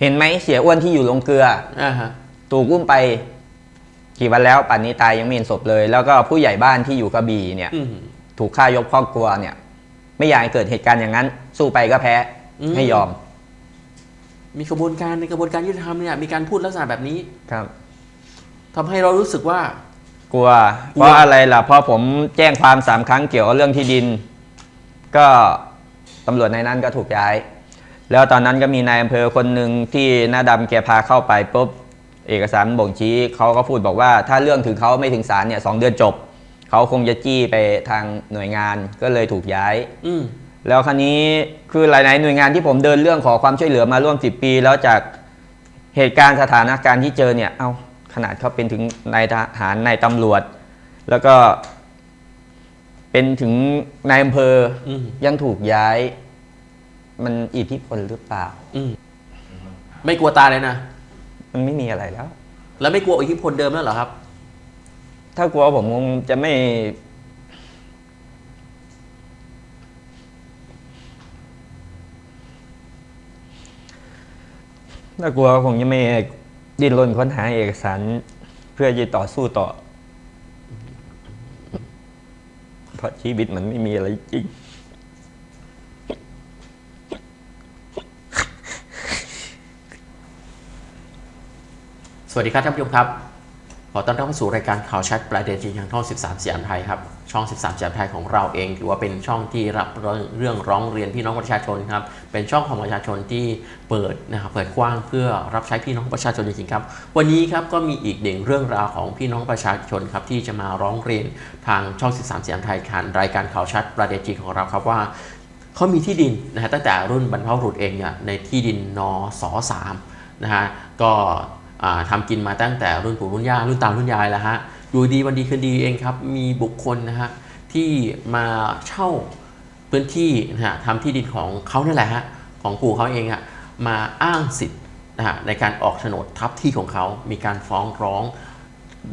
เห็นไหมเสียอ้วนที่อยู่ลงเกลืออ่าฮะถูกอุ้มไป กี่วันแล้วป่านนี้ตายยังไม่เห็นศพเลย แล้วก็ผู้ใหญ่บ้านที่อยู่กระบี่เนี่ย อืม ถูกฆ่ายกครอบครัวเนี่ย ไม่อยากให้เกิดเหตุการณ์อย่างนั้น สู้ไปก็แพ้อืม ให้ยอมมีกระบวนการในกระบวนการยุติธรรมเนี่ยมีการพูดลักษณะแบบนี้ครับ ทำให้เรารู้สึกว่า กลัว กลัว เพราะอะไรล่ะเพราะผมแจ้งความสามครั้งเกี่ยวกับเรื่องที่ดิน ก็ตำรวจในนั้นก็ถูกย้าย แล้วตอนนั้นก็มีนายอำเภอคนหนึ่งที่หน้าดำแกพาเข้าไปปุ๊บเอกสารบ่งชี้เขาก็พูดบอกว่าถ้าเรื่องถึงเขาไม่ถึงศาลเนี่ยสองเดือนจบเขาคงจะจี้ไปทางหน่วยงานก็เลยถูกย้ายอืมแล้วคราวนี้คือหลายๆหน่วยงานที่ผมเดินเรื่องขอความช่วยเหลือมาร่วม10ปี แล้วจากเหตุการณ์สถานการณ์ที่เจอเนี่ยเอาขนาดเขาเป็นถึงนายทหารนายตำรวจ แล้วก็เป็นถึงนายอำเภออืมยังถูกย้าย มันอิทธิพลหรือเปล่า อืมไม่กลัวตายเลยนะ มันไม่มีอะไรแล้ว แล้วไม่กลัวอิทธิพลเดิมแล้วเหรอครับ ถ้ากลัวผมคงจะไม่ ถ้ากลัวคงจะไม่ดิ้นรนค้นหาเอกสาร เพื่อจะต่อสู้ต่อ เพราะชีวิตมันไม่มีอะไรจริง สวัสดีครับท่านผู้ชมครับ ขอต้อนรับเข้าสู่รายการข่าวชัดประเด็นจริงทางช่อง 13สยามไทยครับ ช่อง 13สยามไทยของเราเองถือว่าเป็นช่องที่รับเรื่องร้องเรียนพี่น้องประชาชนครับ เป็นช่องของประชาชนที่เปิดนะครับเปิดกว้างเพื่อรับใช้พี่น้องประชาชนจริงๆครับ วันนี้ครับก็มีอีกหนึ่งเรื่องราวของพี่น้องประชาชนครับที่จะมาร้องเรียนทางช่อง 13สยามไทยผ่านรายการข่าวชัดประเด็นจริงของเราครับว่าเขามีที่ดินนะฮะตั้งแต่รุ่นบรรพบุรุษเองเนี่ยในที่ดินนสสามนะฮะก็ ทำกินมาตั้งแต่รุ่นปู่รุ่นย่ารุ่นตารุ่นยายแล้วฮะอยู่ดีวันดีคืนดีเองครับ มีบุคคลนะฮะที่มาเช่าพื้นที่นะฮะทำที่ดินของเขาเนี่ยแหละฮะของปู่เขาเองอะมาอ้างสิทธิ์นะฮะในการออกโฉนดทับที่ของเขา มีการฟ้องร้อง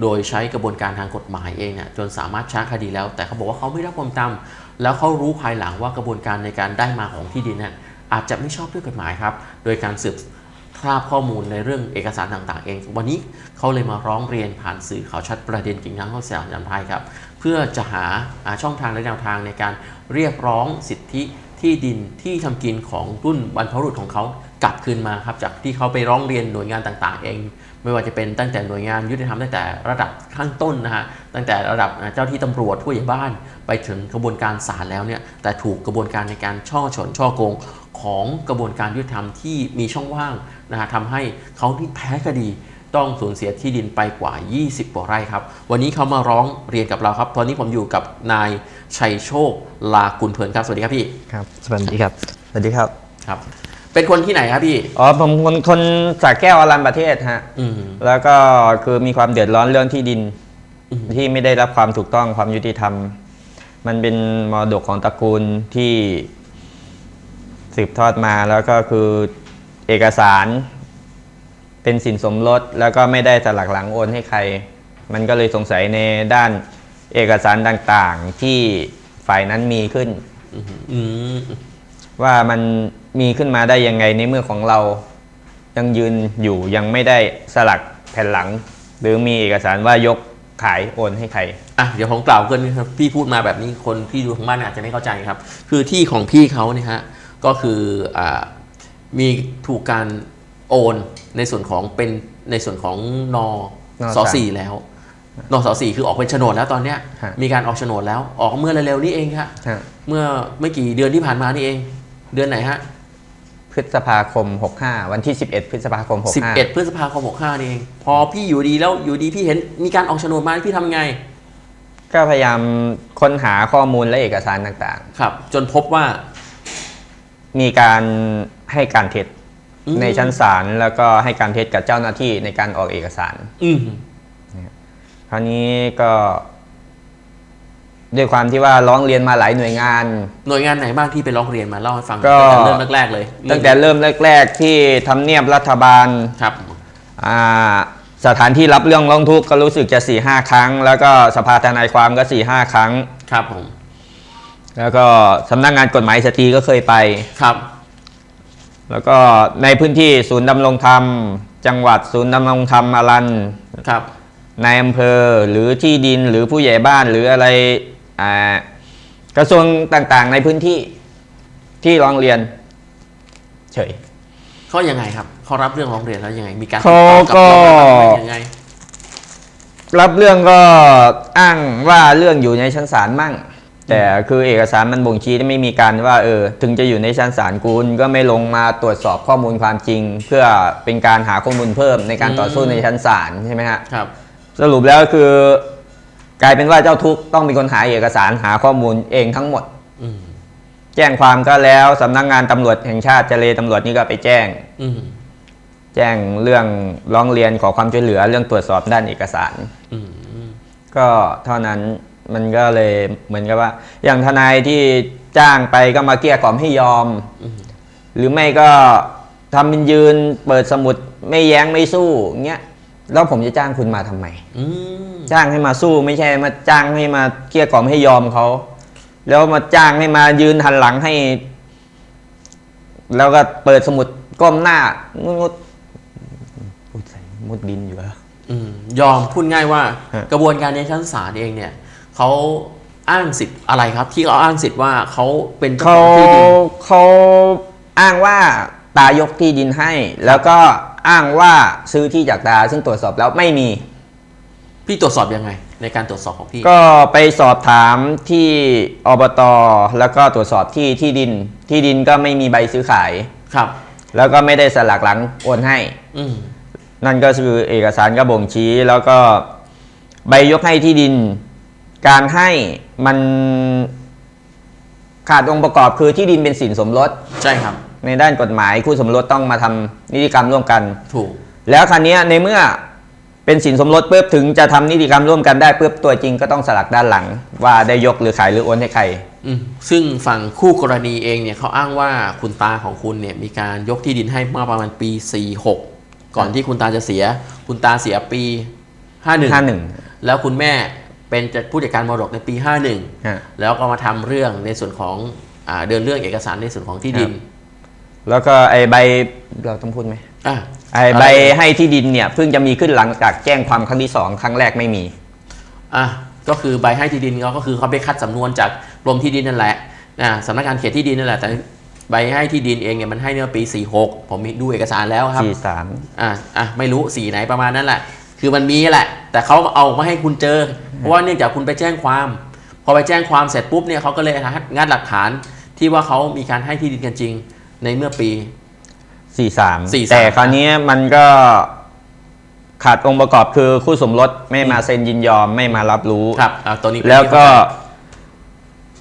โดยใช้กระบวนการทางกฎหมายเองเนี่ยจนสามารถช้าคดีแล้ว แต่เขาบอกว่าเขาไม่รับความตามแล้วเขารู้ภายหลังว่ากระบวนการในการได้มาของที่ดินนี่ยอาจจะไม่ชอบด้วยกฎหมายครับ โดยการสืบ ทราบข้อมูลในเรื่องเอกสารต่างๆ เอง วันนี้เขาเลยมาร้องเรียนผ่านสื่อข่าวชัดประเด็นจริงทั้งข้อสยามไทยครับ เพื่อจะหาาช่องทางและแนวทางในการเรียกร้องสิทธิที่ดินที่ทำกินของรุ่นบรรพบุรุษของเขากลับคืนมาครับจากที่เขาไปร้องเรียนหน่วยงานต่างๆ เอง ไม่ว่าจะเป็นตั้งแต่หน่วยงานยุติธรรมตั้งแต่ระดับขั้นต้นนะฮะตั้งแต่ระดับเจ้าที่ตำรวจผู้ใหญ่บ้าน ไปถึงกระบวนการศาลแล้วเนี่ยแต่ถูกกระบวนการในการช่อฉนช่อโกง ของกระบวนการยุติธรรมที่มีช่องว่างนะฮะทำให้เขาที่แพ้คดีต้องสูญเสียที่ดินไปกว่า 20กว่าไร่ครับ วันนี้เขามาร้องเรียนกับเราครับ ตอนนี้ผมอยู่กับนายชัยโชคลากุลเพลินครับ สวัสดีครับพี่ ครับ สวัสดีครับ สวัสดีครับ ครับ เป็นคนที่ไหนครับพี่ อ๋อ ผมคนคนสระแก้วอารันประเทศฮะ อืม แล้วก็คือมีความเดือดร้อนเรื่องที่ดิน อืม ที่ไม่ได้รับความถูกต้องความยุติธรรม มันเป็นมรดกของตระกูลที่ สืบทอดมาแล้วก็คือเอกสารเป็นสินสมรสแล้วก็ไม่ได้สลักหลังโอนให้ใคร มันก็เลยสงสัยในด้านเอกสารต่างๆที่ฝ่ายนั้นมีขึ้น อืมว่ามันมีขึ้นมาได้ยังไงในเมื่อของเรายังยืนอยู่ยังไม่ได้สลักแผ่นหลัง หรือมีเอกสารว่ายกขายโอนให้ใคร อะเดี๋ยวผมกล่าวเกินครับพี่พูดมาแบบนี้คนที่ดูทางบ้านอาจจะไม่เข้าใจครับ คือที่ของพี่เขาเนี่ยฮะ ก็คืออ่ามีถูกการโอนในส่วนของเป็นในส่วนของนนสสี่แล้วนสสี่คือออกเป็นโฉนดแล้วตอนเนี้ยฮะมีการออกโฉนดแล้วออกเมื่อเร็วๆนี้เองครับฮะเมื่อไม่กี่เดือนที่ผ่านมานี่เอง เดือนไหนฮะพฤษภาคม 65 วันที่ 11 พฤษภาคม 65 11 พฤษภาคม 65 นี่เอง พอพี่อยู่ดีแล้วอยู่ดีพี่เห็นมีการออกโฉนดมาพี่ทำไง ก็พยายามค้นหาข้อมูลและเอกสารต่างครับ จนพบว่าๆ มีการให้การเท็จอืม ในชั้นศาลแล้วก็ให้การเท็จกับเจ้าหน้าที่ในการออกเอกสาร อืม คราวนี้ก็ด้วยความที่ว่าร้องเรียนมาหลายหน่วยงาน หน่วยงานไหนบ้างที่ไปร้องเรียนมาเล่าให้ฟังก็ ตั้งแต่เริ่มแรกๆเลยตั้งแต่เริ่มแรก ๆ ที่ทำเนียบรัฐบาลครับ อ่าสถานที่รับเรื่องร้องทุกข์ก็รู้สึกจะ4ี่ห้าครั้ง แล้วก็สภาทนายความก็4ี่ห้าครั้ง ครับผม แล้วก็สำนักงานกฎหมายสตรีก็เคยไป ครับ แล้วก็ในพื้นที่ศูนย์ดำรงธรรม จังหวัดศูนย์ดำรงธรรมอรันครับ ในอำเภอหรือที่ดินหรือผู้ใหญ่บ้านหรืออะไรอ่ากระทรวงต่างๆ ในพื้นที่ที่ร้องเรียน เฉยเขายังไงครับเขารับเรื่องร้องเรียนแล้วยังไงมีการเขาติดต่อกลับก็เราไหมยังไงรับเรื่องก็อ้างว่าเรื่องอยู่ในชั้นศาลมั่ง แต่คือเอกสารมันบ่งชี้ไม่มีการว่าเออถึงจะอยู่ในชั้นศาลคุณก็ไม่ลงมาตรวจสอบข้อมูลความจริง เพื่อเป็นการหาข้อมูลเพิ่มในการต่อสู้ในชั้นศาลใช่ไหมฮะครับ สรุปแล้วคือกลายเป็นว่าเจ้าทุกข์ต้องเป็นคนหาเอกสารหาข้อมูลเองทั้งหมดอืมแจ้งความก็แล้วสำนักงานตำรวจแห่งชาติเจรตำรวจนี่ก็ไปแจ้งอืมแจ้งเรื่องร้องเรียนขอความช่วยเหลือเรื่องตรวจสอบด้านเอกสารอืมก็เท่านั้น มันก็เลยเหมือนกับว่า อย่างทนายที่จ้างไปก็มาเกลี้ยกล่อมให้ยอมอืมหรือไม่ก็ทำเป็นยืนเปิดสมุดไม่แย้งไม่สู้เงี้ยแล้วผมจะจ้างคุณมาทำไมอืมจ้างให้มาสู้ไม่ใช่มาจ้างให้มาเกลี้ยกล่อมให้ยอมเขาแล้วมาจ้างให้มายืนหันหลังให้ แล้วก็เปิดสมุดก้มหน้างุดๆพูดใส่มุดดินอยู่แล้วอืมยอมพูดง่ายว่าฮะกระบวนการในชั้นศาลเองเนี่ย เขาอ้างสิทธิ์อะไรครับ ที่เขาอ้างสิทธิ์ว่าเขาเป็นเจ้าเขาของที่ดินเขาอ้างว่าตายกที่ดินให้ แล้วก็อ้างว่าซื้อที่จากตาซึ่งตรวจสอบแล้วไม่มี พี่ตรวจสอบยังไง ในการตรวจสอบของพี่ ก็ไปสอบถามที่อบตแล้วก็ตรวจสอบที่ที่ดิน ที่ดินก็ไม่มีใบซื้อขาย ครับ แล้วก็ไม่ได้สลักหลังโอนให้ อืมนั่นก็คือเอกสารก็บ่งชี้ แล้วก็ใบยกให้ที่ดิน การให้มันขาดองค์ประกอบคือที่ดินเป็นสินสมรส ใช่ครับ ในด้านกฎหมายคู่สมรสต้องมาทำนิติกรรมร่วมกัน ถูก แล้วคราวเนี้ยในเมื่อเป็นสินสมรสปุ๊บถึงจะทำนิติกรรมร่วมกันได้ปุ๊บตัวจริงก็ต้องสลักด้านหลัง ว่าได้ยกหรือขายหรือโอนให้ใคร อืมซึ่งฝั่งคู่กรณีเองเนี่ยเขาอ้างว่าคุณตาของคุณเนี่ยมีการยกที่ดินให้เมื่อประมาณปี 46 ก่อนที่คุณตาจะเสีย คุณตาเสียปี 51 51 แล้วคุณแม่ เป็นจัดผู้จัดการมรดกในปีฮะ51 แล้วก็มาทำเรื่องในส่วนของอาเดินเรื่องเอกสารในส่วนของที่ดิน แล้วก็ไอใบเราต้องพูดไหมอะไอใบให้ที่ดินเนี่ยเพิ่งจะมีขึ้นหลังจากแจ้งความครั้งที่สองครั้งแรกไม่มีอะก็คือใบให้ที่ดินเขาก็คือเขาไปคัดสำนวนจากกรมที่ดินนั่นแหละนะสำนักงานเขตที่ดินนั่นแหละแต่ใบให้ที่ดินเองเนี่ยมันให้เมื่อปี 46 ผมมีดูเอกสารแล้วครับ 43อะอะไม่รู้สีไหนประมาณนั้นแหละ คือมันมีแหละ แต่เขาเอามาให้คุณเจอ เพราะว่าเนื่องจากคุณไปแจ้งความ พอไปแจ้งความเสร็จปุ๊บเนี่ยเขาก็เลยงัดหลักฐานที่ว่าเขามีการให้ที่ดินกันจริงในเมื่อปี 43 43 แต่คราวนี้มันก็ขาดองค์ประกอบคือคู่สมรสไม่มาเซ็นยินยอมไม่มารับรู้ครับอะตัวนี้แล้วก็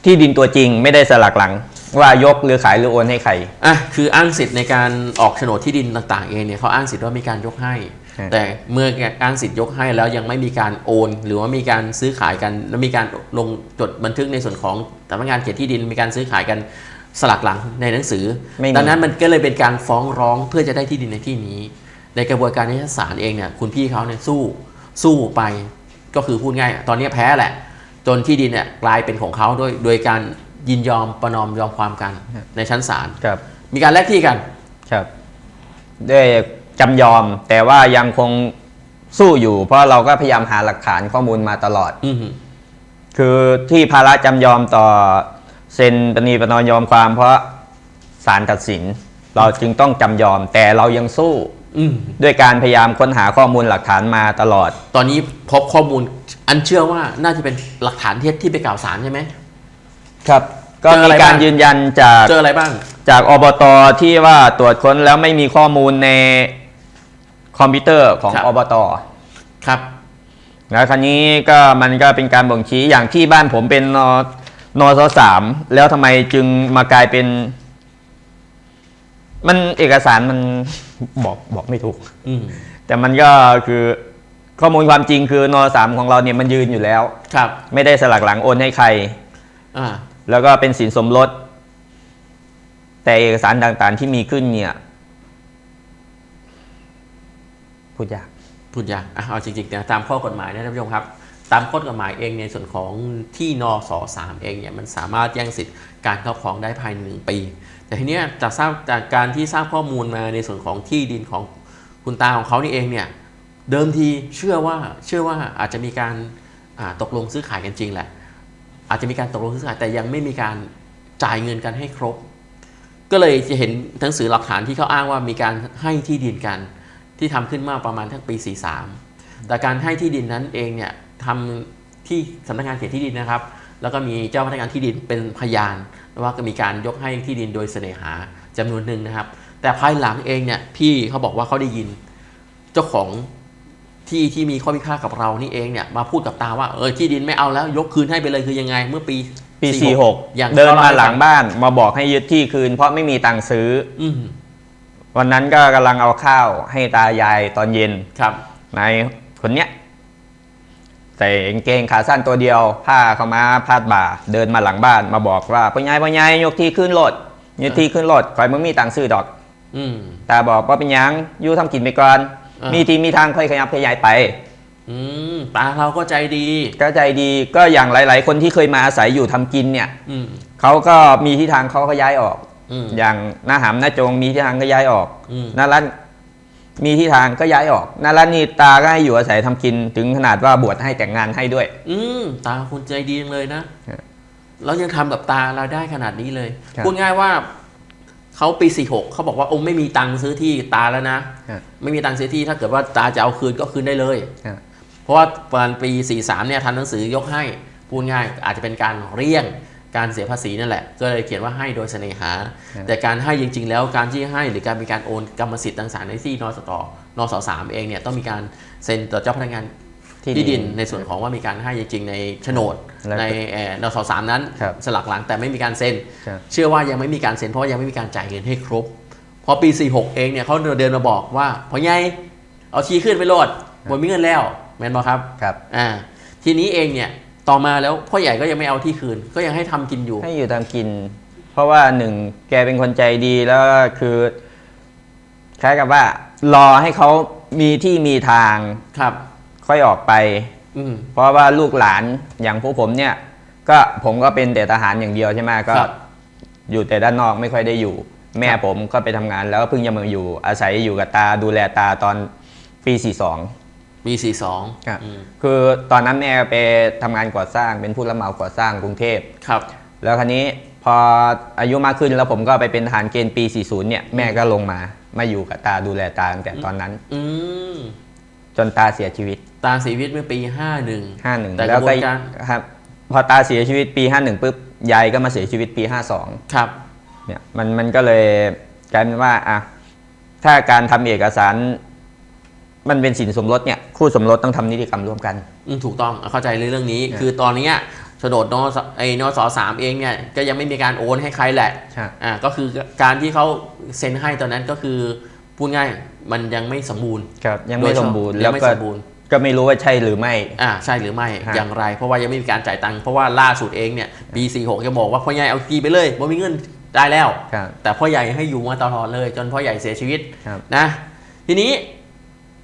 ที่ดินตัวจริงไม่ได้สลักหลัง ว่ายกหรือขายหรือโอนให้ใครอะคืออ้างสิทธิ์ในการออกโฉนดที่ดินต่างๆ เองเนี่ยเขาอ้างสิทธิ์ว่ามีการยกให้ฮะ แต่เมื่ออ้างสิทธิ์ยกให้แล้วยังไม่มีการโอน หรือว่ามีการซื้อขายกันแล้วมีการลงจดบันทึกในส่วนของสำนักงานเขตที่ดินมีการซื้อขายกันสลักหลังในหนังสือไม่มีดังนั้นมันก็เลยเป็นการฟ้องร้องเพื่อจะได้ที่ดินในที่นี้ ในกระบวนการในชั้นศาลเองเนี่ยคุณพี่เขาเนี่ยสู้สู้ไปก็คือพูดง่าย ตอนนี้แพ้แหละ จนที่ดินเนี่ยกลายเป็นของเขาด้วยโดยการยินยอมประนอมยอมความกันในชั้นศาลครับมีการแลกที่กันครับด้วย จำยอม แต่ว่ายังคงสู้อยู่ เพราะเราก็พยายามหาหลักฐานข้อมูลมาตลอด อืมคือที่ภาระจำยอมต่อเซ็นปณีประนอมยอมความเพราะศาลตัดสิน เราจึงต้องจำยอม แต่เรายังสู้อืมด้วยการพยายามค้นหาข้อมูลหลักฐานมาตลอด ตอนนี้พบข้อมูลอันเชื่อว่าน่าจะเป็นหลักฐานเท็จที่ไปกล่าวสารใช่ไหม ครับ ก็เจอมีอะไรการบ้าง ยืนยันจาก เจออะไรบ้าง จากอบตที่ว่าตรวจค้นแล้วไม่มีข้อมูลใน คอมพิวเตอร์ของครับ อบต ครับ แล้วคราวนี้ก็มันก็เป็นการบ่งชี้อย่างที่บ้านผมเป็นนนสสามแล้วทำไมจึงมากลายเป็น มันเอกสารมัน บอกบอกไม่ถูก อืมแต่มันก็คือข้อมูลความจริงคือนสามของเราเนี่ยมันยืนอยู่แล้ว ครับไม่ได้สลักหลังโอนให้ใคร อ่าแล้วก็เป็นสินสมรส แต่เอกสารต่างๆที่มีขึ้นเนี่ย พูดยากพูดยากอะเอาจริงๆนะตามข้อกฎหมายนะท่านผู้ชมครับ ตามข้อกฎหมายเองในส่วนของที่นสสามเองเนี่ยมันสามารถแย่งสิทธิ์การครอบครองได้ภายในหนึ่งปี แต่ทีเนี้ยจากทราบจากการที่ทราบข้อมูลมาในส่วนของที่ดินของคุณตาของเขานี่เองเนี่ยเดิมทีเชื่อว่าเชื่อว่าอาจจะมีการตกลงซื้อขายกันจริงแหละ อาจจะมีการตกลงซื้อขายแต่ยังไม่มีการจ่ายเงินกันให้ครบ ก็เลยจะเห็นหนังสือหลักฐานที่เขาอ้างว่ามีการให้ที่ดินกัน ที่ทำขึ้นมาประมาณทั้งปี 43 แต่การให้ที่ดินนั้นเองเนี่ยทำที่สำนักงานเขตที่ดินนะครับ แล้วก็มีเจ้าพนักงานที่ดินเป็นพยานว่าก็มีการยกให้ที่ดินโดยเสน่หาจำนวนหนึ่งนะครับ แต่ภายหลังเองเนี่ยพี่เขาบอกว่าเขาได้ยินเจ้าของที่ที่มีข้อพิพาทกับเรานี่เองเนี่ยมาพูดกับตาว่าเออที่ดินไม่เอาแล้วยกคืนให้ไปเลยคือยังไง เมื่อปีปีอย่าง46เดินมาหลังบ้านมาบอกให้ยึดที่คืน เพราะไม่มีตังค์ซื้ออืม วันนั้นก็กำลังเอาข้าวให้ตายายตอนเย็นครับ นายคนเนี้ยใส่กางเกงขาสั้นตัวเดียว ผ้าเขาวมาพาดบ่า เดินมาหลังบ้านมาบอกว่าพ่อใหญ่พ่อใหญ่ยกที่ขึ้นรถยกที่ขึ้นรถคอยมึงมีตังค์ซื้อดอก อืม ตาบอกว่าเป็นหยังอยู่ทำกินไปก่อน อ่ามี มีทีมีทางค่อยขยับขยายไป อืมตาเราก็ใจดี ก็ใจดีก็อย่างหลาย ๆ คนที่เคยมาอาศัยอยู่ทำกินเนี่ย อืม เขาก็มีที่ทางเขาก็ย้ายออก อืมอย่างหน้าหำหน้าจงมีที่ทางก็ย้ายออกอืมหน้ารันมีที่ทางก็ย้ายออกหน้ารันนี่ตาก็ให้อยู่อาศัยทำกินถึงขนาดว่าบวชให้แต่งงานให้ด้วย อืมตาคุณใจดีจังเลยนะครับแล้วยังทำกับตาเราได้ขนาดนี้เลยครับพูดง่ายว่าเขาปีสี่หกเขาบอกว่าองค์ไม่มีตังค์ซื้อที่ตาแล้วนะครับไม่มีตังค์ซื้อที่ถ้าเกิดว่าตาจะเอาคืนก็คืนได้เลยครับเพราะว่าประมาณปีสี่สามเนี่ยทำหนังสือยกให้พูดง่ายอาจจะเป็นการเลี่ยง การเสียภาษีนั่นแหละ ก็เลยเขียนว่าให้โดยเสน่หาครับแต่การให้จริง ๆ แล้วการที่ให้หรือการมีการโอนกรรมสิทธิ์ต่างๆในที่นสตนสสามเองเนี่ยต้องมีการเซ็นต่อเจ้าพนักงานที่ดินในส่วนของว่ามีการให้จริง ๆ ในโฉนดแล้วก็ในเอ่อนสสามนั้นครับสลักหลังแต่ไม่มีการเซ็นครับเชื่อว่ายังไม่มีการเซ็นเพราะว่ายังไม่มีการจ่ายเงินให้ครบพอปี 46 เองเนี่ยเขาเดินมาบอกว่าพอไงเอาชีขึ้นไปโหลดบนมีเงินแล้วแมนบอครับครับอ่าทีนี้เองเนี่ย ต่อมาแล้วพ่อใหญ่ก็ยังไม่เอาที่คืน ก็ยังให้ทำกินอยู่ ให้อยู่ทำกิน เพราะว่าหนึ่งแกเป็นคนใจดีแล้วก็คือคล้ายกับว่า รอให้เขามีที่มีทางครับ ค่อยออกไป อืม เพราะว่าลูกหลานอย่างพวกผมเนี่ย ก็ผมก็เป็นแต่ทหารอย่างเดียวใช่ไหมก็ ครับ อยู่แต่ด้านนอกไม่ค่อยได้อยู่ แม่ครับผมก็ไปทำงานแล้วก็เพิ่งจะมาอยู่อาศัยอยู่กับตาดูแลตาตอนปี 42 ปี 42ครับอืมคือตอนนั้นแม่ไปทำงานก่อสร้างเป็นผู้รับเหมาก่อสร้างกรุงเทพครับ แล้วคราวนี้พออายุมากขึ้นแล้วผมก็ไปเป็นทหารเกณฑ์ปี 40 เนี่ยแม่ก็ลงมามาอยู่กับตาดูแลตาตั้งแต่ตอนนั้น อืมจนตาเสียชีวิต ตาเสียชีวิตเมื่อปี 51 51 แต่แล้วกระบก็วนการครับ พอตาเสียชีวิตปี 51ปุ๊บยายก็มาเสียชีวิตปี 52 ครับเนี่ยมันมันก็เลยกลายเป็นว่าอะถ้าการทำเอกสาร มันเป็นสินสมรสเนี่ยคู่สมรสต้องทำนิติกรรมร่วมกัน อืมถูกต้องเข้าใจเรื่องนี้ครับคือตอนเนี้ยโฉนดนสไอ้นสสามเองเนี่ยก็ยังไม่มีการโอนให้ใครแหละใช่อ่าก็คือการที่เขาเซ็นให้ตอนนั้นก็คือพูดง่ายมันยังไม่สมบูรณ์ครับยังไม่โดสมบูรณ์ยัแล้วงไม่ก็สมบูรณ์ก็ไม่รู้ว่าใช่หรือไม่ อ่าใช่หรือไม่ฮะ อย่างไร เพราะว่ายังไม่มีการจ่ายตังค์เพราะว่าล่าสุดเองเนี่ยปี46จะบอกว่าพ่อใหญ่เอากีไปเลยบ่มีเงินได้แล้ว ครับ แต่พ่อใหญ่ให้อยู่มาตลอดเลย จนพ่อใหญ่เสียชีวิตครับ นะ ทีนี้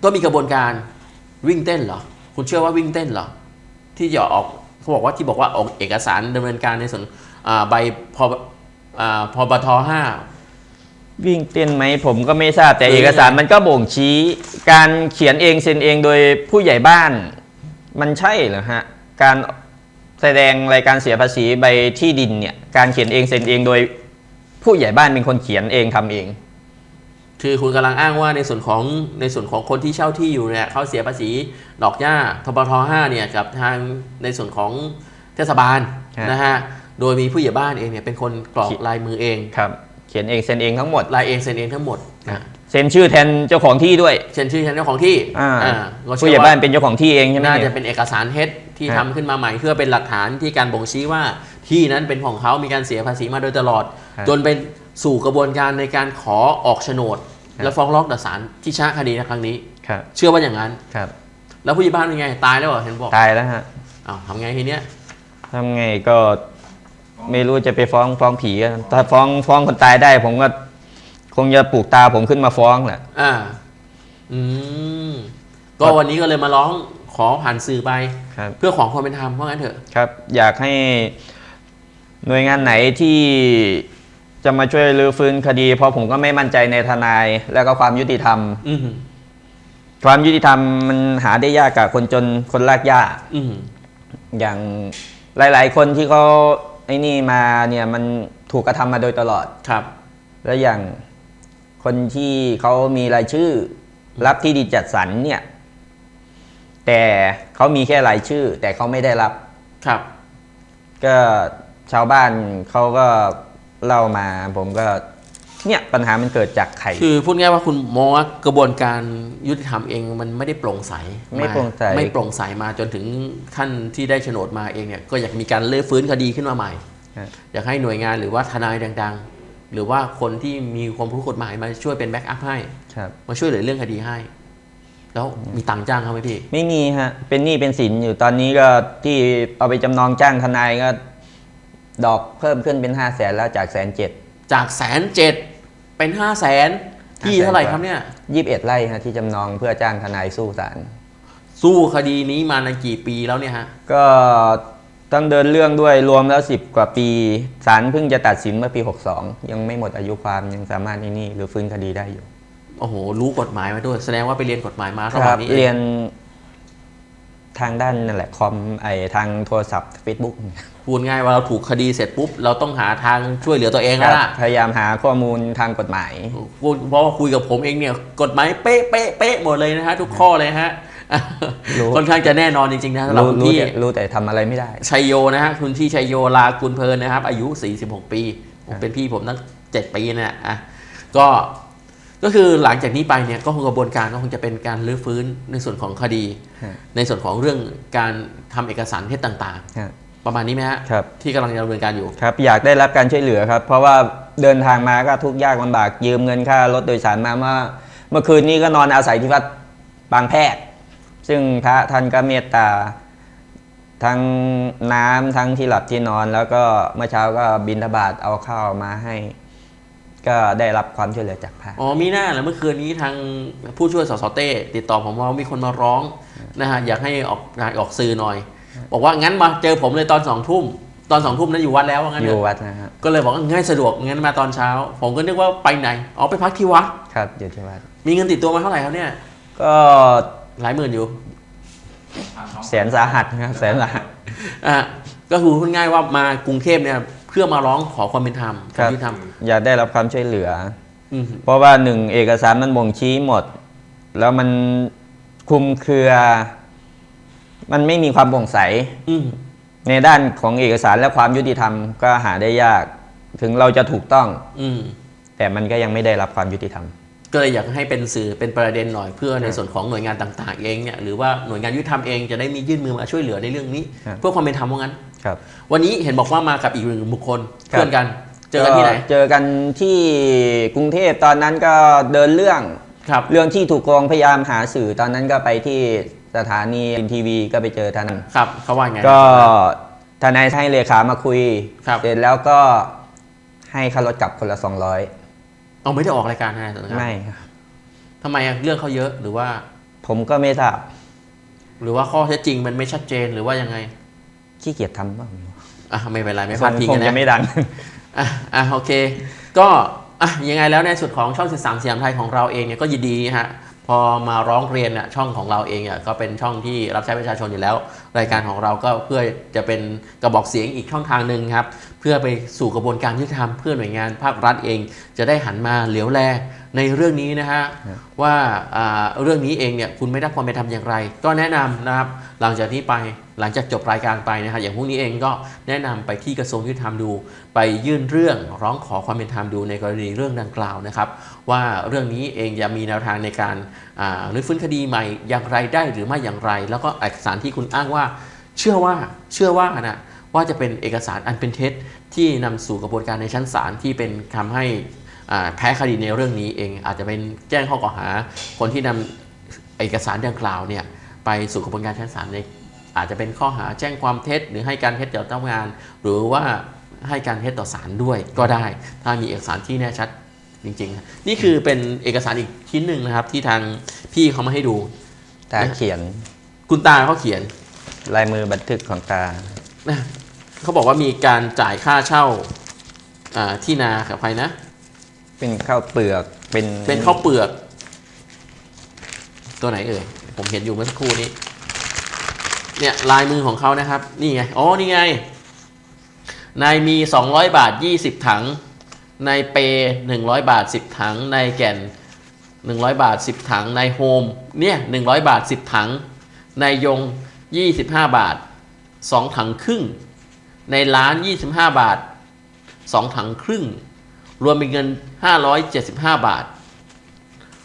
ก็มีกระบวนการวิ่งเต้นเหรอ คุณเชื่อว่าวิ่งเต้นเหรอ ที่จะออกเขาบอกว่าที่บอกว่าออกเอกสารดำเนินการในส่วนอ่าใบพออ่าพบทห้าวิ่งเต้นไหมผมก็ไม่ทราบแต่คือเอกสารมันก็บ่งชี้ การเขียนเองเซ็นเองโดยผู้ใหญ่บ้าน มันใช่เหรอฮะ การแสดงรายการเสียภาษีใบที่ดินเนี่ยการเขียนเองเซ็นเองโดยผู้ใหญ่บ้านเป็นคนเขียนเองทำเอง คือคุณกำลังอ้างว่าในส่วนของในส่วนของคนที่เช่าที่อยู่เนี่ยเขาเสียภาษีดอกหญ้าทบทห้าเนี่ยกับทางในส่วนของเทศบาลฮะนะฮะโดยมีผู้ใหญ่บ้านเองเนี่ยเป็นคนกรอกขีดลายมือเองครับเขียนเองเซ็นเองทั้งหมดลายเองเซ็นเองทั้งหมดนะเซ็นชื่อแทนเจ้าของที่ด้วยเช่นชื่อเจ้าของที่อ่าอ่าก็เชื่ผู้อใหญ่ว่าบ้านเป็นเจ้าของที่เองใช่ไหมน่าเนี่จะยเป็นเอกสารเท็จที่ฮะทำขึ้นมาใหม่เพื่อเป็นหลักฐานที่การบ่งชี้ว่าที่นั้นเป็นของเขามีการเสียภาษีมาโดยตลอด จนเป็นสู่กระบวนการในการขอออกโฉนด และฟ้องร้องต่อศาลที่ชนะคดีในครั้งนี้ ครับเชื่อว่าอย่างนั้น ครับ แล้วผู้ใหญ่บ้านเป็นไงตายแล้วเหรอเห็นบอกตายแล้วฮะอ้าวทำไงทีเนี้ยทำไงก็ไม่รู้จะไปฟ้องฟ้องผีกันถ้าฟ้องฟ้องคนตายได้ ผมก็คงจะปลูกตาผมขึ้นมาฟ้องแหละ อ่า อืมก็วันนี้ก็เลยมาร้องขอผ่านสื่อไป ครับ เพื่อของความเป็นธรรมเพราะงั้นเถอะ ครับ อยากให้หน่วยงานไหนที่ จะมาช่วยรื้อฟื้นคดี เพราะผมก็ไม่มั่นใจในทนาย แล้วก็ความยุติธรรม อืมความยุติธรรมมันหาได้ยากกับคนจนคนลากย่าอืมอย่างหลาย ๆ คนที่เขาไอ้นี่มาเนี่ยมันถูกกระทำมาโดยตลอด ครับ แล้วอย่างคนที่เขามีรายชื่อ รับที่ดินจัดสรรเนี่ย แต่เขามีแค่รายชื่อ แต่เขาไม่ได้รับ ครับ ก็ชาวบ้านเขาก็ เล่ามาผมก็เนี่ยปัญหามันเกิดจากไข่ คือพูดง่ายว่าคุณมองว่ากระบวนการยุติธรรมเองมันไม่ได้โปร่งใสไม่โปร่งใสไม่โปร่งใสมาจนถึงขั้นที่ได้โฉนดมาเองเนี่ยก็อยากมีการเลื่อยฟื้นคดีขึ้นมาใหม่ครับอยากให้หน่วยงานหรือว่าทนายดังๆ หรือว่าคนที่มีความรู้กฎหมายมาช่วยเป็นแบ็กอัพให้ครับมาช่วยเหลือเรื่องคดีให้ แล้วมีตังค์จ้างเขาไหมพี่ ไม่มีฮะเป็นหนี้เป็นสินอยู่ตอนนี้ก็ที่เอาไปจำนองจ้างทนายก็ ดอกเพิ่มขึ้นเป็นห้าแสนแล้วจากแสนเจ็ดจากแสนเจ็ดเป็นห้าแสนที่เท่าไหร่ครับเนี่ยยี่สิบเอ็ดไร่ฮะที่จำนองเพื่อจ้างทนายสู้ศาลสู้คดีนี้มานานกี่ปีแล้วเนี่ยฮะก็ต้องเดินเรื่องด้วยรวมแล้วสิบกว่าปีศาลเพิ่งจะตัดสินเมื่อปี 62 ยังไม่หมดอายุความยังสามารถนี่นี่หรือฟื้นคดีได้อยู่ โอ้โห รู้กฎหมายมาด้วย แสดงว่าไปเรียนกฎหมายมาคระหว่ารังบนี้องเรียน ทางด้านนั่นแหละคอมไอทางโทรศัพท์ Facebook พูดง่ายว่าเราถูกคดีเสร็จปุ๊บ เราต้องหาทางช่วยเหลือตัวเองแล้วล่ะพยายามหาข้อมูลทางกฎหมาย พูดเพราะว่าคุยกับผมเองเนี่ยกฎหมายเป๊ะเป๊ะเป๊ะหมดเลยนะฮะทุกข้อเลยฮะรู้ ค่อนข้างจะแน่นอนจริงๆนะสำหรับรู้คุณรู้พี่แต่รู้แต่ทำอะไรไม่ได้ ชัยโยนะฮะคุณพี่ชัยโยลากุลเพลินนะครับ อายุ 46 ปี ผมเป็นพี่ผมตั้ง 7 ปีเนี่ยอะก็ ก็คือหลังจากนี้ไปเนี่ยก็คงกระบวนการก็คงจะเป็นการรื้อฟื้นในส่วนของคดีฮะในส่วนของเรื่องการทำเอกสารเท็จต่างฮะๆประมาณนี้ไหมฮะครับที่กำลังดำเนินการอยู่ครับ อยากได้รับการช่วยเหลือครับ เพราะว่าเดินทางมาก็ทุกข์ยากลำบากยืมเงินค่ารถโดยสารมาเมื่อเมื่อคืนนี้ก็นอนอาศัยที่วัดบางแพรกซึ่งพระท่านก็เมตตาทั้งน้ำทั้งที่หลับที่นอน แล้วก็เมื่อเช้าก็บินทบาทเอาข้าวมาให้ ก็ได้รับความช่วยเหลือจากพระอ๋อมีหน้าแหละเมื่อคืนนี้ทางผู้ช่วยสสเต้ติดต่อผมว่ามีคนมาร้องนะฮะอยากให้ออกงานออกสื่อหน่อย บอกว่างั้นมาเจอผมเลยตอนสองทุ่มตอนสองทุ่มนั้นอยู่วัดแล้วว่างั้นอเถยู่อะวัดนะฮะก็เลยบอกว่าง่ายสะดวกงั้นมาตอนเช้า ผมก็นึกว่าไปไหนอ๋อไปพักที่วัดครับอยู่ที่วัด มีเงินติดตัวมาเท่าไหร่ครับเนี่ยก็หลายหมื่นอยู่แสนสาหัสนะครับแสนสาหัส อะก็คือพูดง่ายว่ามากรุงเทพเนี่ย เพื่อมาร้องขอความเป็นธรรมความยุติธรรมอยากได้รับความช่วยเหลืออืมเพราะว่าหนึ่งเอกสารมันบ่งชี้หมด แล้วมันคลุมเครือ มันไม่มีความโปร่งใส อืมในด้านของเอกสารและความยุติธรรมก็หาได้ยาก ถึงเราจะถูกต้อง อืมแต่มันก็ยังไม่ได้รับความยุติธรรม ก็เลยอยากให้เป็นสื่อเป็นประเด็นหน่อยเพื่อในครับส่วนของหน่วยงานต่างๆ เองเนี่ยหรือว่าหน่วยงานยุติธรรมเองจะได้มียื่นมือมาช่วยเหลือในเรื่องนี้ครับเพื่อความเป็นธรรมว่างั้นครับ วันนี้เห็นบอกว่ามากับอีกหนึ่งบุคคลครับเพื่อนกัน เจอกันที่ไหนเจอกันที่กรุงเทพตอนนั้นก็เดินเรื่องครับเรื่องที่ถูกโกงพยายามหาสื่อตอนนั้นก็ไปที่สถานีทีวีก็ไปเจอท่านครับเขาว่าไงก็ทนายให้เลขามาคุยครับเสร็จแล้วก็ให้ค่ารถกลับคนละ 200 เอาไม่ได้ออกรายการทนายสนครับไม่ครับทำไมอะเรื่องเขาเยอะหรือว่า ผมก็ไม่ทราบหรือว่าข้อเท็จจริงมันไม่ชัดเจนหรือว่ายังไงขี้เกียจทำบ้างอะไม่เป็นไรไม่คพลาดงพิงคกังนจะนะไม่ดัง อะอะโอเค ก็อะยังไงแล้วในสุดของช่อง13สยามไทยของเราเองเนี่ยก็ยินดีฮะ พอมาร้องเรียนน่ะช่องของเราเองเนี่ยก็เป็นช่องที่รับใช้ประชาชนอยู่แล้ว รายการของเราก็เพื่อจะเป็นกระบอกเสียงอีกช่องทางหนึ่งครับเพื่อไปสู่กระบวนการยุติธรรมเพื่อหน่วยงานภาครัฐเอง จะได้หันมาเหลียวแลในเรื่องนี้นะฮะว่าอ่าเรื่องนี้เองเนี่ยคุณไม่ได้ความเป็นธรรมอย่างไร ก็แนะนำนะครับหลังจากนี้ไป หลังจากจบรายการไปนะครับอย่างพวกนี้เองก็แนะนำไปที่กระทรวงยุติธรรมดู ไปยื่นเรื่องร้องขอความเป็นธรรมดูในกรณีเรื่องดังกล่าวนะครับ ว่าเรื่องนี้เองจะมีแนวทางในการรื้อฟื้นคดีใหม่อย่างไรได้หรือไม่อย่างไร แล้วก็เอกสารที่คุณอ้างว่า เชื่อว่าเชื่อว่านะว่าจะเป็นเอกสารอันเป็นเท็จที่นำสู่กระบวนการในชั้นศาลที่เป็นทำให้แพ้คดีในเรื่องนี้เองอาจจะเป็นแจ้งข้อกล่าวหา คนที่นำเอกสารดังกล่าวเนี่ยไปสู่กระบวนการชั้นศาลใน อาจจะเป็นข้อหาแจ้งความเท็จ หรือให้การเท็จต่อเจ้างาน หรือว่าให้การเท็จต่อศาลด้วยก็ได้ ถ้ามีเอกสารที่แน่ชัดจริงๆ นี่คือเป็นเอกสารอีกชิ้นหนึ่งนะครับ ที่ทางพี่เขามาให้ดูตาเขียน คุณตาเขาเขียน ลายมือบันทึกของตานะเขาบอกว่ามีการจ่ายค่าเช่าอ่าที่นากับใครนะ เป็นข้าวเปลือกเป็นเป็นข้าวเปลือก ตัวไหนเอ่ยผมเห็นอยู่เมื่อสักครู่นี้ เนี่ยลายมือของเขานะครับ นี่ไงอ๋อนี่ไง นายมี 200 บาท 20 ถัง นายเป100 บาท 10 ถัง นายแก่น 100 บาท 10 ถัง นายโฮม เนี่ย 100 บาท 10 ถัง นายยง 25 บาท 2 ถังครึ่ง ในร้าน 25 บาท 2 ถังครึ่ง รวมเป็นเงิน 575 บาท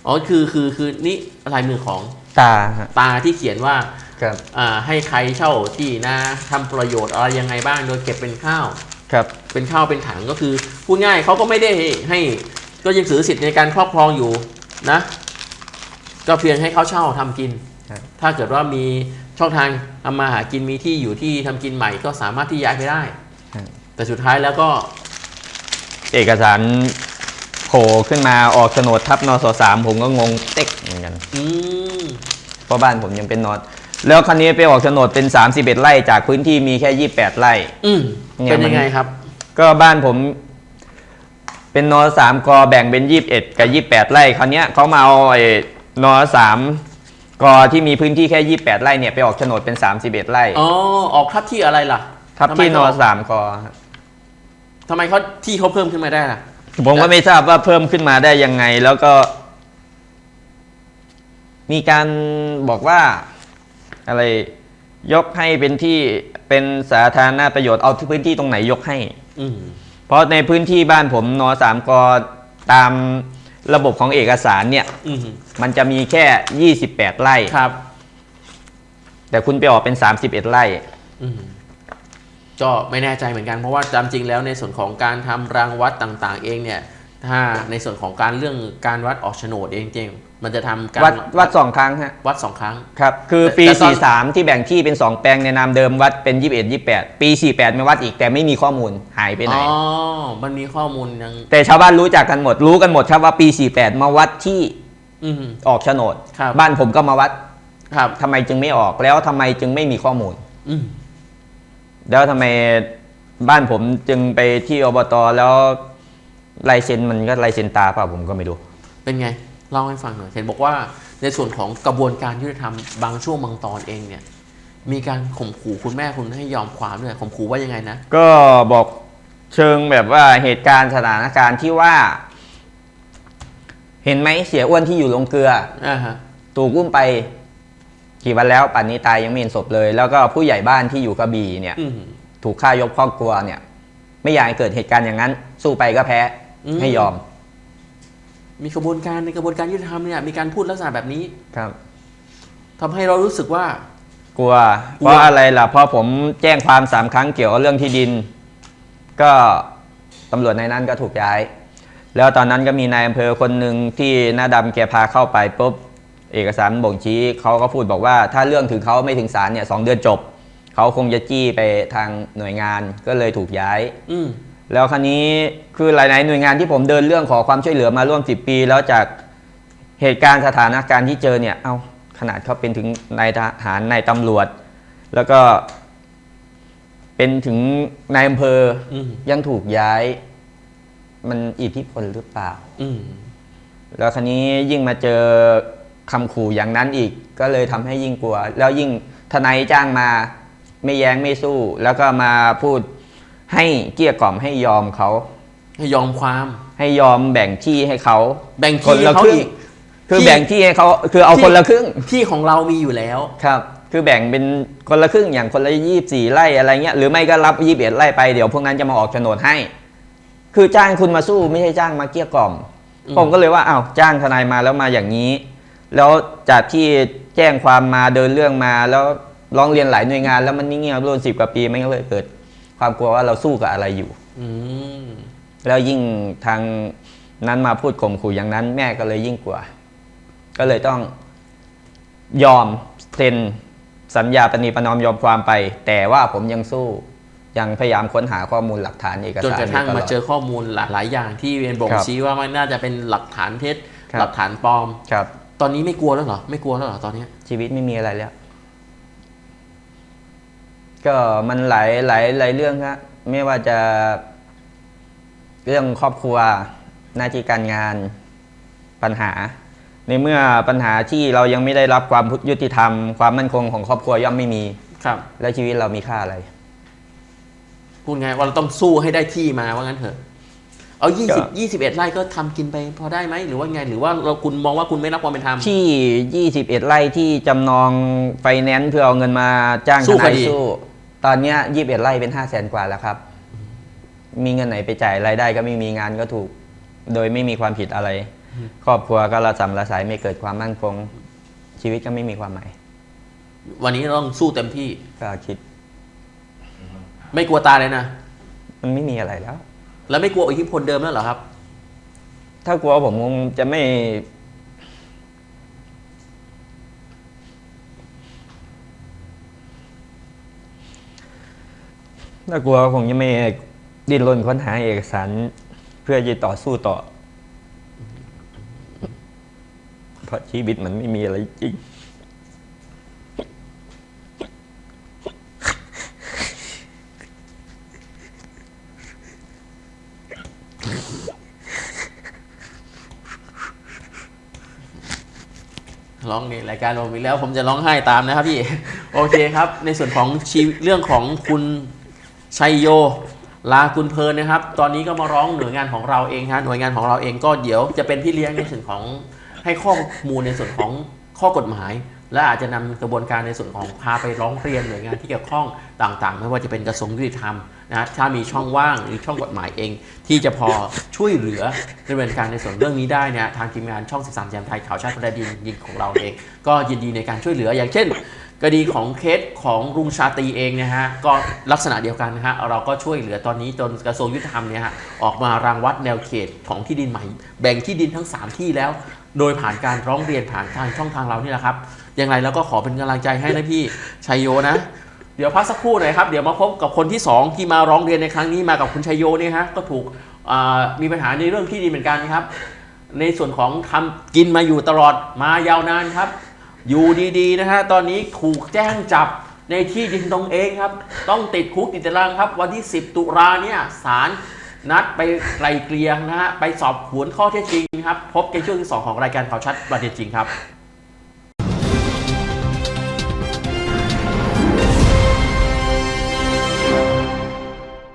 อ๋อ คือ คือ คือ นี่ลายมือของ ตาฮะตาที่เขียนว่าครับอ่าให้ใครเช่าที่นาทำประโยชน์อะไรยังไงบ้างโดยเก็บเป็นข้าว ครับเป็นข้าวเป็นถังก็คือพูดง่ายเขาก็ไม่ได้ให้ก็ยังถือสิทธิ์ในการครอบครองอยู่นะ ก็เพียงให้เขาเช่าทำกิน ครับ ถ้าเกิดว่ามีช่องทางทำมาหากินมีที่อยู่ที่ทำกินใหม่ก็สามารถที่ย้ายไปได้ ครับ แต่สุดท้ายแล้วก็เอกสารโผ ล่ขึ้นมาออกโฉนดทับนสสามผมก็งงเต็กเหมือนกันอืมเพราะบ้านผมยังเป็นนอตแล้วคันนี้ไปออกโฉนดเป็น 31 ไร่จากพื้นที่มีแค่ 28 ไร่ อืมเนี่ยเป็นมัน ยังไงครับ ก็บ้านผม เป็นนอสามกอแบ่งเป็น 21 กับ 28 ไร่คราวเนี้ยเขามาเอาไอ้นอสามกอที่มีพื้นที่แค่ 28 ไร่เนี่ยไปออกโฉนดเป็น 31 ไร่ อ๋อ ออกทับที่อะไรล่ะทับทำไมที่นเขาอสามกอครับทำไมเขาที่เขาเพิ่มขึ้นมาได้ล่ะ ผมก็ไม่ทราบว่าเพิ่มขึ้นมาได้ยังไง แล้วก็ มีการบอกว่าอะไรยกให้เป็นที่เป็นสาธารณประโยชน์เอาที่พื้นที่ตรงไหนยกให้อืมเพราะในพื้นที่บ้านผมนสามกตามระบบของเอกสารเนี่ยอืมมันจะมีแค่28ไร่ครับ แต่คุณไปออกเป็น31ไร่อืม ก็ไม่แน่ใจเหมือนกันเพราะว่าตามจริงแล้วในส่วนของการทำรางวัดต่างๆ เองเนี่ยถ้าในส่วนของการเรื่องการวัดออกโฉนดเองจริงๆมันจะทำการวัดวัดสองครั้งฮะวัดสองครั้งครับคือแต่ปีแต่ตอน43 ที่แบ่งที่เป็น 2 แปลงในนามเดิมวัดเป็น 21 28 ปี 48ไม่วัดอีกแต่ไม่มีข้อมูลหายไปไหนอ๋อมันมีข้อมูลยังแต่ชาวบ้านรู้จักกันหมดรู้กันหมดครับว่าปี 48 มาวัดที่อืมออกโฉนดครับบ้านผมก็มาวัดครับทำไมจึงไม่ออกแล้วทำไมจึงไม่มีข้อมูลอืม แล้วทำไมบ้านผมจึงไปที่อบตแล้วลายเซ็นมันก็ลายเซ็นตาเปล่าผมก็ไม่รู้ เป็นไงเล่าให้ฟังหน่อยเห็นบอกว่าในส่วนของกระบวนการยุติธรรมบางช่วงบางตอนเองเนี่ย มีการข่มขู่คุณแม่คุณให้ยอมความด้วยข่มขู่ว่ายังไงนะ ก็บอกเชิงแบบว่าเหตุการณ์สถานการณ์ที่ว่า เห็นไหมเสียอ้วนที่อยู่ลงเกลืออ่าฮะ ถูกอุ้มไป กี่วันแล้วป่านนี้ตายยังไม่เห็นศพเลย แล้วก็ผู้ใหญ่บ้านที่อยู่กระบี่เนี่ย อืม ถูกฆ่ายกครอบครัวเนี่ย ไม่อยากให้เกิดเหตุการณ์อย่างนั้น สู้ไปก็แพ้อืมให้ยอมมีกระบวนการในกระบวนการยุติธรรมเนี่ยมีการพูดลักษณะแบบนี้ครับ ทำให้เรารู้สึกว่า กลัว กลัว เพราะอะไรล่ะเพราะผมแจ้งความสามครั้งเกี่ยวกับเรื่องที่ดิน ก็ตำรวจในนั้นก็ถูกย้าย แล้วตอนนั้นก็มีนายอำเภอคนหนึ่งที่หน้าดำแกพาเข้าไปปุ๊บ เอกสารบ่งชี้เขาก็พูดบอกว่า ถ้าเรื่องถึงเขาไม่ถึงศาลเนี่ยสองเดือนจบ เขาคงจะจี้ไปทางหน่วยงานก็เลยถูกย้าย อืม แล้วคราวนี้คือหลายๆหน่วยงานที่ผมเดินเรื่องขอความช่วยเหลือมาร่วม 10 ปี แล้วจากเหตุการณ์สถานการณ์ที่เจอเนี่ย เอาขนาดเขาเป็นถึงนายทหารนายตำรวจ แล้วก็ เป็นถึงนายอำเภออืมยังถูกย้าย มันอิทธิพลหรือเปล่า อืม แล้วคราวนี้ยิ่งมาเจอ คำขู่อย่างนั้นอีก ก็เลยทำให้ยิ่งกลัว แล้วยิ่งทนายจ้างมาไม่แย้งไม่สู้ แล้วก็มาพูดให้เกลี้ยกล่อมให้ยอมเขาให้ยอมความให้ยอมแบ่งที่ให้เขาแบ่งคนที่ละเขาครึ่งอีกคือที่แบ่งที่ให้เขาคือเอาที่คนละครึ่งที่ของเรามีอยู่แล้วครับ คือแบ่งเป็นคนละครึ่งอย่างคนละยี่สี่ไร่อะไรเงี้ยหรือไม่ก็รับยี่สิบเอ็ดไร่ไปเดี๋ยวพวกนั้นจะมาออกโฉนดให้ คือจ้างคุณมาสู้ไม่ใช่จ้างมาเกลี้ยกล่อมอืมผมก็เลยว่าอ้าวจ้างทนายมาแล้วมาอย่างนี้ แล้วจากที่แจ้งความมาเดินเรื่องมา แล้วร้องเรียนหลายหน่วยงาน แล้วมันนิ่งเงียบร่วมสิบกว่าปีมันก็เลยเกิด ความกลัวว่าเราสู้กับอะไรอยู่ อืมแล้วยิ่งทางนั้นมาพูดข่มขู่อย่างนั้น แม่ก็เลยยิ่งกลัว ก็เลยต้องยอมเซ็นสัญญาปณีประนอมยอมความไป แต่ว่าผมยังสู้ ยังพยายามค้นหาข้อมูลหลักฐานเอกสารจนกระทั่งยู่ตลมาอดเจอข้อมูลหลายๆอย่างที่เรียนบ่งครับชี้ว่ามันน่าจะเป็นหลักฐานเท็จ ครับ หลักฐานปลอม ครับ ตอนนี้ไม่กลัวแล้วเหรอ ไม่กลัวแล้วเหรอตอนเนี้ยชีวิตไม่มีอะไรแล้ว ก็มันหลายหลายหลายเรื่องครับไม่ว่าจะ เรื่องครอบครัว หน้าที่การงานปัญหา ในเมื่อปัญหาที่เรายังไม่ได้รับความยุติธรรม ความมั่นคงของครอบครัวย่อมไม่มีครับ แล้วชีวิตเรามีค่าอะไรพูดไงว่าเราต้องสู้ให้ได้ที่มาว่างั้นเถอะ เอาก็20 21ไร่ก็ทำกินไปพอได้ไหมหรือว่าไง หรือว่าเราคุณมองว่าคุณไม่รับความเป็นธรรมที่ 21 ไร่ที่จำนองไฟแนนซ์เพื่อเอาเงินมาจ้างทสู้คนายดีสู้ ตอนเนี้ย21 ไร่เป็น 5 0 0แสนกว่าแล้วครับ มีเงินไหนไปจ่ายรายได้ก็ไม่มีงานก็ถูก โดยไม่มีความผิดอะไร ครอบครัวก็ระสำระสายไม่เกิดความมั่นคง ชีวิตก็ไม่มีความหมายวันนี้เราต้องสู้เต็มที่ก็คิด ไม่กลัวตายเลยนะมันไม่มีอะไรแล้ว แล้วไม่กลัวอิทธิพลเดิมแล้วเหรอครับ ถ้ากลัวผมคงจะไม่ ถ้ากลัวคงจะไม่ดิ้นรนค้นหาเอกสาร เพื่อจะต่อสู้ต่อเพราะชีวิตมันไม่มีอะไรจริง ร้องในรายการเรามีแล้ว ผมจะร้องไห้ตามนะครับพี่โอเคครับ ในส่วนของชีวิตเรื่องของคุณชัยโยลาคุณเพลินนะครับ ตอนนี้ก็มาร้องหน่วยงานของเราเองฮะหน่วยงานของเราเองก็เดี๋ยวจะเป็นพี่เลี้ยงในส่วนของให้ข้อมูลในส่วนของข้อกฎหมาย และอาจจะนำกระบวนการในส่วนของพาไปร้องเรียนหน่วยงานที่เกี่ยวข้องต่างๆ ไม่ว่าจะเป็นกระทรวงยุติธรรม นะถ้ามีช่องว่างหรือช่องกฎหมายเอง ที่จะพอช่วยเหลือดำเนินการในส่วนเรื่องนี้ได้เนี่ยทางทีมงานช่อง 13แจมไทยข่าวชาติประดินยิงของเราเอง ก็ยินดีในการช่วยเหลืออย่างเช่นคดีของเคสของรุงชาตีเองนะฮะก็ลักษณะเดียวกันนะฮะเราก็ช่วยเหลือตอนนี้จนกระทรวงยุติธรรมเนี่ยฮะออกมารางวัดแนวเขตของที่ดินใหม่ แบ่งที่ดินทั้ง 3 ที่แล้ว โดยผ่านการร้องเรียนผ่านทางช่องทางเรานี่แหละครับอย่างไรเราก็ขอเป็นกำลังใจให้นะพี่ชัยโยนะ เดี๋ยวพักสักครู่หน่อยครับ เดี๋ยวมาพบกับคนที่ 2 ที่มาร้องเรียนในครั้งนี้มากับคุณชัยโยเนี่ยฮะก็ถูกมีปัญหาในเรื่องที่ดินเหมือนกันครับ ในส่วนของทำกินมาอยู่ตลอดมายาวนานครับ อยู่ดีๆนะฮะตอนนี้ถูกแจ้งจับในที่ดินตรงเองครับ ต้องติดคุกติดตารางครับ วันที่ 10 ตุลาเนี่ยศาลนัดไปไกลเกลียนะฮะไปสอบสวนข้อเท็จจริงครับ พบในช่วงที่2ของรายการข่าวชัดประเด็นจริงครับ